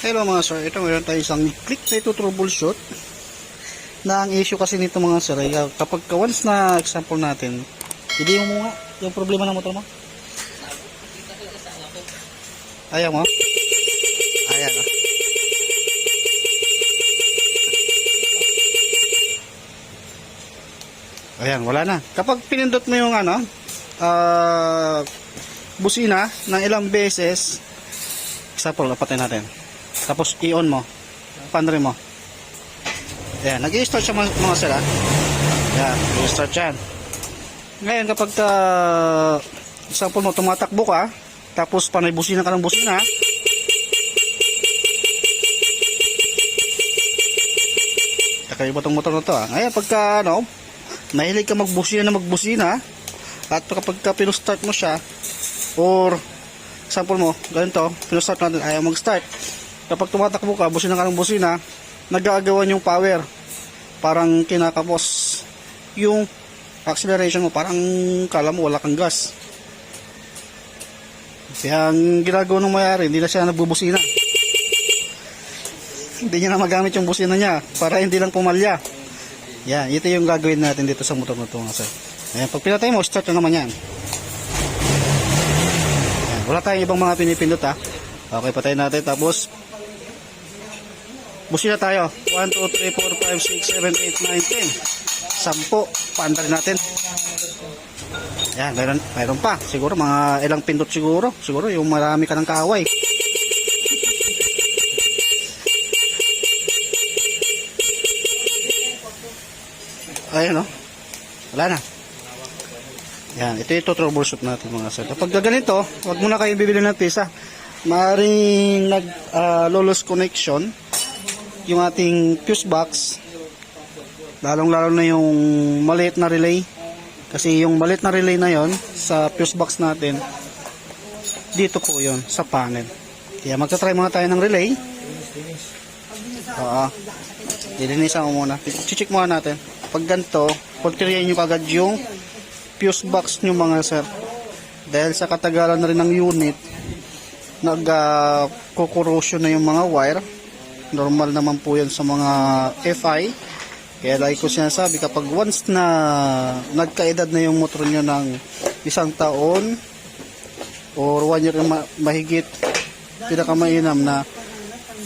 Hello mga sir, ito meron tayo isang click na ito troubleshoot na ang issue kasi nito mga sir. Ay uh, kapag ka once na example natin hindi mo nga yung problema ng motor mo. Ayaw mo? Ayaw mo ayan wala na. Kapag pinindot mo yung ano ah busina ng ilang beses example napatay natin tapos i-on mo pandre mo Ayan, nag-i-start siya mga, mga sir ah. Ayan, nag-i-start yan. Ngayon kapag ka, example mo, tumatakbo ka, tapos panay busina ka ng busina, kakaiba tong motor na to ah. Ngayon pagka ano, mahilig ka magbusina na magbusina, at kapag ka pinustart mo siya, or example mo, ganito, pinustart natin, ayaw mag-start. Kapag tumatakbo ka, busina ka ng busina, nagagawan yung power. Parang kinakapos yung acceleration mo, parang kala mo wala kang gas. Kaya ang ginagawa ng mayari, hindi na siya nagbubusina. hindi niya na magamit yung busina niya para hindi lang pumalya. Yan, ito yung gagawin natin dito sa motor na ito. Ayan, pag pinatay mo, start na naman yan. Ayan, wala tayong ibang mga pinipindot ha. Okay, patay natin. Tapos, busina tayo. 1, 2, 3, 4, 5, 6, 7, 8, 9, 10. Sampo, paanda rin natin. Ayan, mayroon, mayroon pa. Siguro mga ilang pindot siguro. Siguro yung marami ka ng kaaway. Ayun no. Wala na. Yan, ito yung troubleshoot natin mga sir. Kapag ganito, wag muna kayo bibili ng pisa. Maaring nag ah, lolos connection yung ating fuse box. Lalong lalo na yung maliit na relay. Kasi yung maliit na relay na yon sa fuse box natin, dito po yon sa panel. Kaya magta-try muna tayo ng relay. Oo. Dilinisan ko muna. Chichik muna natin. Pag ganito, pagtiriyan nyo kagad yung fuse box nyo mga sir. Dahil sa katagalan na rin ng unit, nag uh, na yung mga wire. Normal naman po yan sa mga FI. Kaya like ko sinasabi, kapag once na nagkaedad na yung motor nyo ng isang taon or one year ma- mahigit, pinakamainam na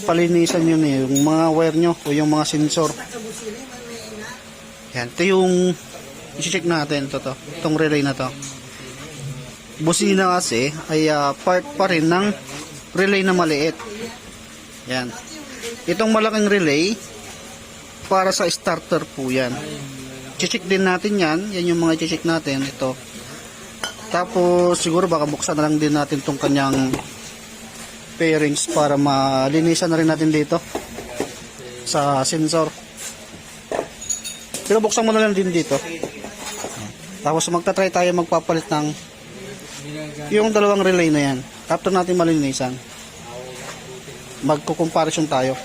palinisan nyo na yung mga wire nyo o yung mga sensor. Yan, ito yung i-check natin to, to, itong relay na to. Busina kasi ay ah, part pa rin ng relay na maliit. Yan. Itong malaking relay para sa starter po yan. Check din natin yan. Yan yung mga check natin. Ito. Tapos siguro baka buksan na lang din natin tong kanyang pairings para malinisan na rin natin dito sa sensor. Pero buksan mo na lang din dito. Tapos magta-try tayo magpapalit ng yung dalawang relay na yan. After natin malinisan, magko-comparison tayo.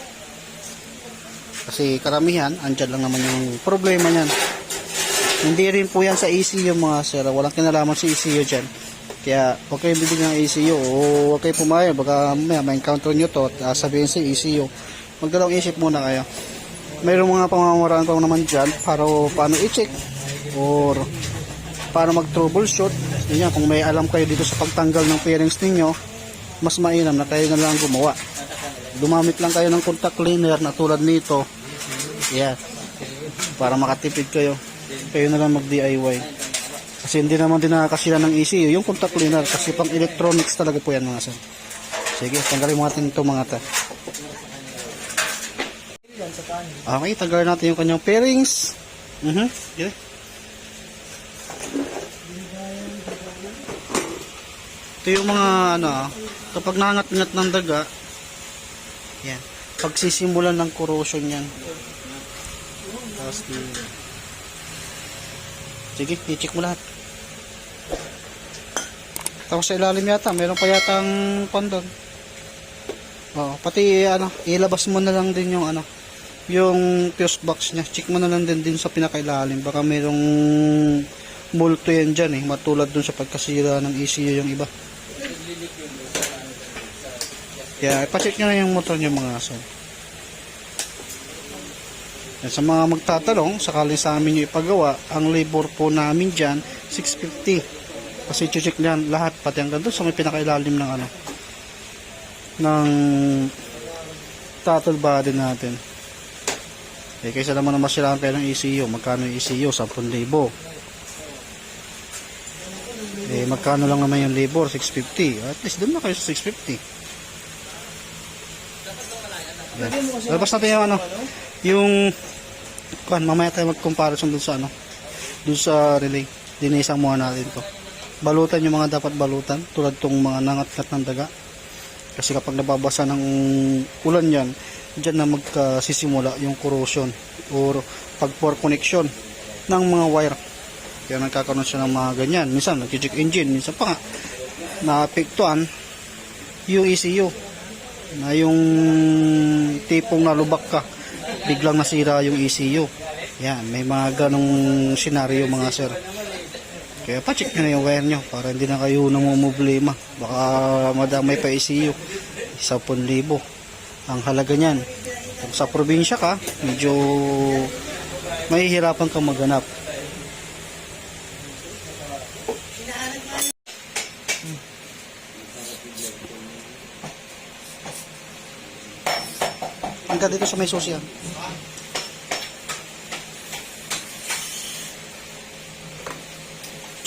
Kasi karamihan, andyan lang naman yung problema niyan. Hindi rin po yan sa ECU mga sir. Walang kinalaman sa ECU dyan. Kaya huwag kayong bibigyan ng ECU o huwag kayong pumayag. Baka may, may encounter nyo to at uh, sabihin sa ECU. Magdalawang isip muna kayo. Mayroong mga pamamaraan pa naman dyan para paano i-check or paano mag-troubleshoot. Yun yan, kung may alam kayo dito sa pagtanggal ng pairings ninyo, mas mainam na kayo na lang gumawa. Gumamit lang kayo ng contact cleaner na tulad nito. Yan. Para makatipid kayo. Kayo na lang mag-DIY. Kasi hindi naman din nakakasira ng ECU yung contact cleaner kasi pang electronics talaga po yan mga sir. Sige, tanggalin mo natin ito mga ta. Okay, tanggalin natin yung kanyang pairings. Mhm. Okay. Ito yung mga ano, kapag nangat-ngat ng daga, yan, pagsisimulan ng corrosion yan. Tapos, di- sige, i-check mo lahat. Tapos sa ilalim yata, meron pa yata ang kondon. Oh, pati ano, ilabas mo na lang din yung ano, yung fuse box niya. Check mo na lang din din sa pinakailalim. Baka merong multo yan dyan eh. Matulad dun sa pagkasira ng ECU yung iba. Kaya ipacheck nyo na yung motor nyo mga sir. Yan, sa mga magtatanong, sakali sa amin yung ipagawa, ang labor po namin dyan, 650. Kasi check niyan lahat, pati hanggang doon sa may pinakailalim ng ano, ng throttle body natin. Eh, kaysa naman na masiraan kayo ng ECU, magkano yung ECU? 10,000. Eh, magkano lang naman yung labor? 650. At least doon na kayo sa 650. Yan. Labas natin yung ano, yung, kuhan, mamaya tayo mag-comparison dun sa ano, dun sa relay. Dinisang muna natin to. Balutan yung mga dapat balutan, tulad tong mga nangatkat ng daga. Kasi kapag nababasa ng ulan yan, dyan na magkasisimula yung corrosion or pag-pour connection ng mga wire. Kaya nagkakaroon siya ng mga ganyan. Minsan nag-check engine, minsan pa nga naapektuhan yung ECU na yung tipong nalubak ka biglang nasira yung ECU. Yan, may mga ganong senaryo mga sir. Kaya pa-check nyo na yung wire nyo para hindi na kayo namumblema. Baka madamay pa ECU. 10,000 ang halaga niyan. Kung sa probinsya ka, medyo mahihirapan kang maganap. Hanggang dito sa may susi yan.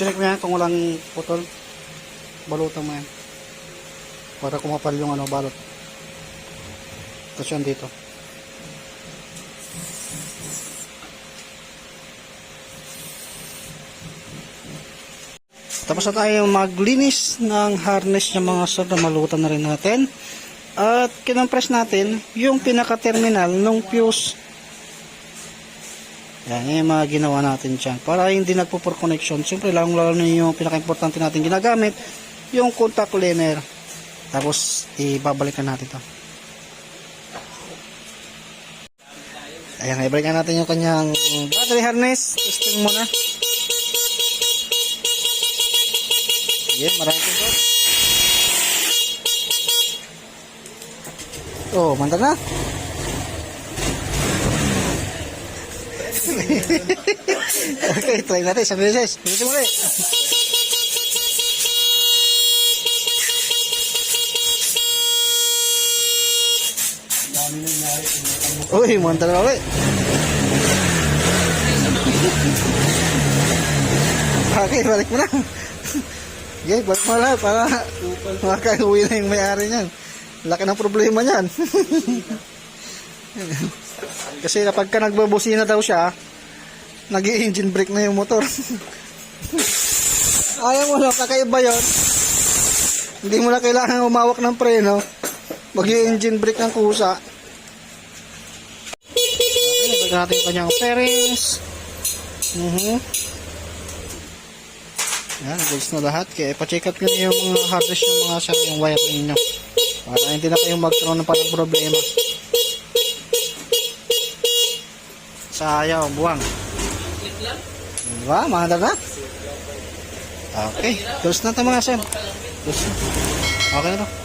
Check mo yan kung walang putol. Balutan mo yan. Para kumapal yung ano, balot. Tapos yan dito. Tapos na tayo maglinis ng harness ng mga sir na malutan na rin natin. At kinampress natin yung pinaka-terminal ng fuse. Yan, yan yung mga ginawa natin dyan. Para hindi nagpo-for connection. Siyempre, lalong lalo na yung pinaka-importante natin ginagamit, yung contact liner. Tapos, ibabalikan natin to. Ayan, ibalikan natin yung kanyang battery harness. Testing muna. Sige, maraming pinto. Oh, mantap na. okay, try natin isang beses. Dito muli. Uy, mantap na ulit. Okay, balik mo na. Okay, balik mo na para makakauwi na yung may-ari niyan. Laki ng problema niyan. Kasi kapag ka nagbabusina daw siya, nag engine brake na yung motor. Ayaw mo lang, kakaiba yun. Hindi mo na kailangan umawak ng preno. mag engine brake ng kusa. Okay, bagay natin yung kanyang fairings. Mhm. Yan, goods na lahat. Kaya ipacheck out ko na yung mga hardest yung mga sa yung wire ninyo. Para hindi na kayong magkaroon ng parang problema. Sayaw, buwang. Diba? Mahal na. Okay. Goods na ito mga sir. Goods na. Okay na to.